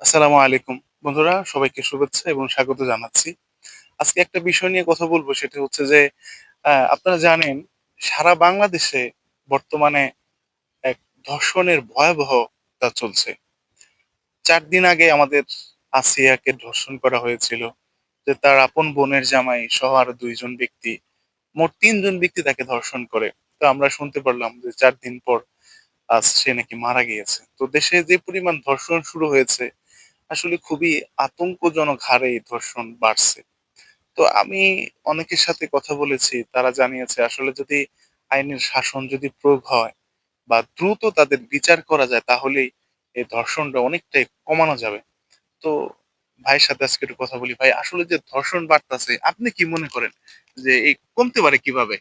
আসসালামু আলাইকুম। বন্ধুরা, সবাইকে শুভেচ্ছা এবং স্বাগত জানাচ্ছি। আজকে একটা বিষয় নিয়ে কথা বলব, সেটা হচ্ছে যে আপনারা জানেন, সারা বাংলাদেশে বর্তমানে এক ধর্ষণের ভয়াবহতা চলছে। চার দিন আগে আমাদের আসিয়াকে ধর্ষণ করা হয়েছিল, যে তার আপন বোনের জামাই সহ আরও দুইজন ব্যক্তি, মোট তিনজন ব্যক্তি তাকে ধর্ষণ করে। তো আমরা শুনতে পারলাম যে চার দিন পর আজ সে নাকি মারা গিয়েছে। তো দেশে যে পরিমাণ ধর্ষণ শুরু হয়েছে আসলে খুবই আতঙ্কজনক হারে এই ধর্ষণ বাড়ছে। তো আমি অনেকের সাথে কথা বলেছি, তারা জানিয়েছে আসলে যদি আইনের শাসন যদি প্রয়োগ হয় বা দ্রুত তাদের বিচার করা যায় তাহলেই এই ধর্ষণটা অনেকটাই কমানো যাবে। তো ভাইয়ের সাথে আজকে একটু কথা বলি। ভাই, আসলে যে ধর্ষণ বাড়তেছে, আপনি কি মনে করেন যে এই কমতে পারে কীভাবে?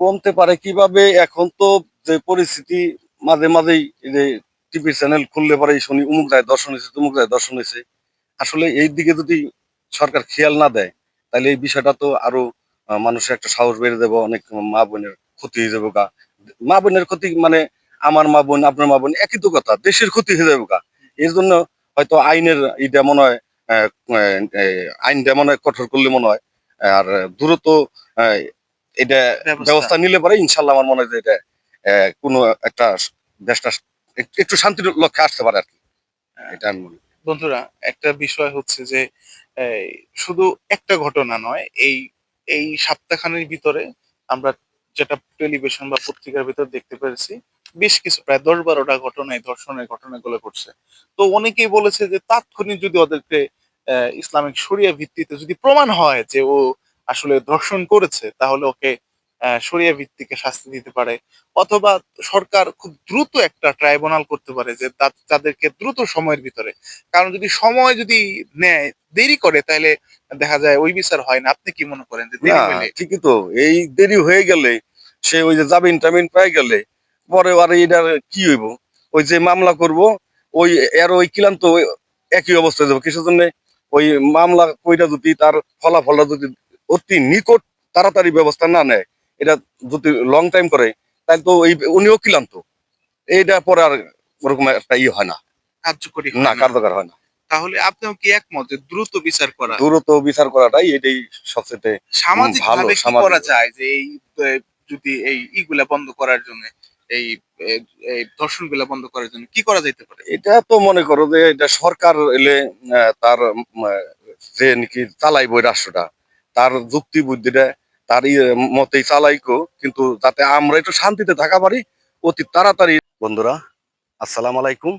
কমতে পারে কীভাবে? এখন তো যে পরিস্থিতি মাঝে মাঝেই যে টিভি চ্যানেল খুললে পরে শুনি উমুক যায় দর্শন হয়েছে তুমুক যায় দর্শন হয়েছে। আসলে এই দিকে যদি সরকার খেয়াল না দেয় তাহলে এই বিষয়টা তো আরও মানুষের একটা সাহস বেড়ে দেবো অনেক মা বোনের ক্ষতি হয়ে যাবে গা। মা বোনের ক্ষতি মানে আমার মা বোন আপনার মা বোন একই তো কথা দেশের ক্ষতি হয়ে যাবে গা। এর জন্য হয়তো আইনের এটা মনে হয় আহ, আহ, আইনটা মনে হয় কঠোর করলে মনে হয় আর দ্রুত এটা ব্যবস্থা। নিলে পরে ইনশাল্লাহ আমার মনে হয় যে এটা আহ, কোনো একটা দেশটা একটু- শান্তির লক্ষ্যে আসতে পারে আর কি। এটা আমি মনে বন্ধুরা একটা বিষয় হচ্ছে যে শুধু একটা ঘটনা নয় এই এই সপ্তাহখানের ভিতরে আমরা যেটা টেলিভিশন বা পত্রিকার ভিতর দেখতে পেরেছি বেশ কিছু প্রায় দশ বারোটা ঘটনায় ধর্ষণের ঘটনাগুলো ঘটছে। তো অনেকেই বলেছে যে তাৎক্ষণিক যদি ওদেরকে ইসলামিক শরিয়া ভিত্তিতে যদি প্রমাণ হয় যে ও আসলে ধর্ষণ করেছে তাহলে ওকে শরিয়া ভিত্তিকে শাস্তি দিতে পারে। অথবা সরকার খুব দ্রুত একটা ট্রাইব্যুনাল করতে পারে যে তাদেরকে দ্রুত সময়ের ভিতরে। কারণ যদি সময় যদি নেয় দেরি করে তাহলে দেখা যায় ওই বিচার হয় না। আপনি কি মনে করেন যে ঠিকই তো। এই দেরি হয়ে গেলে সে ওই যে জামিন টামিন পেয়ে গেলে পরে আর এটার কি হইব? ওই যে মামলা করব ওই এর ওই কিলান্ত একই অবস্থায় যাব। কিসের জন্য? ওই মামলা কইটা যদি তার ফলাফলটা যদি অতি নিকট তাড়াতাড়ি ব্যবস্থা না নেয় এটা যদি লং টাইম করে তাহলে তো ওই উনিও কিলান্ত। এইটা পরে আর ওরকম একটা ইয়ে হয় না। কার্যকরী না। কার্যকর হয় না। তাহলে আপনিও কি একমত দ্রুত বিচার করা? দ্রুত বিচার করাটাই এটাই সবচেয়ে সামাজিক ভাবে কি করা। যায় যে এই যদি এই ইগুলা বন্ধ করার জন্য এই এই- এই ধর্ষণগুলা বন্ধ করার জন্য কি করা যেতে পারে? এটা তো মনে করো যে এটা সরকার এলে তার যে নাকি চালাইবো এই রাষ্ট্রটা তার যুক্তি বুদ্ধিটা তার মতেই চালাইকো, কিন্তু যাতে আমরা একটু শান্তিতে থাকা পারি, অতি তাড়াতাড়ি। বন্ধুরা, আসসালাম আলাইকুম।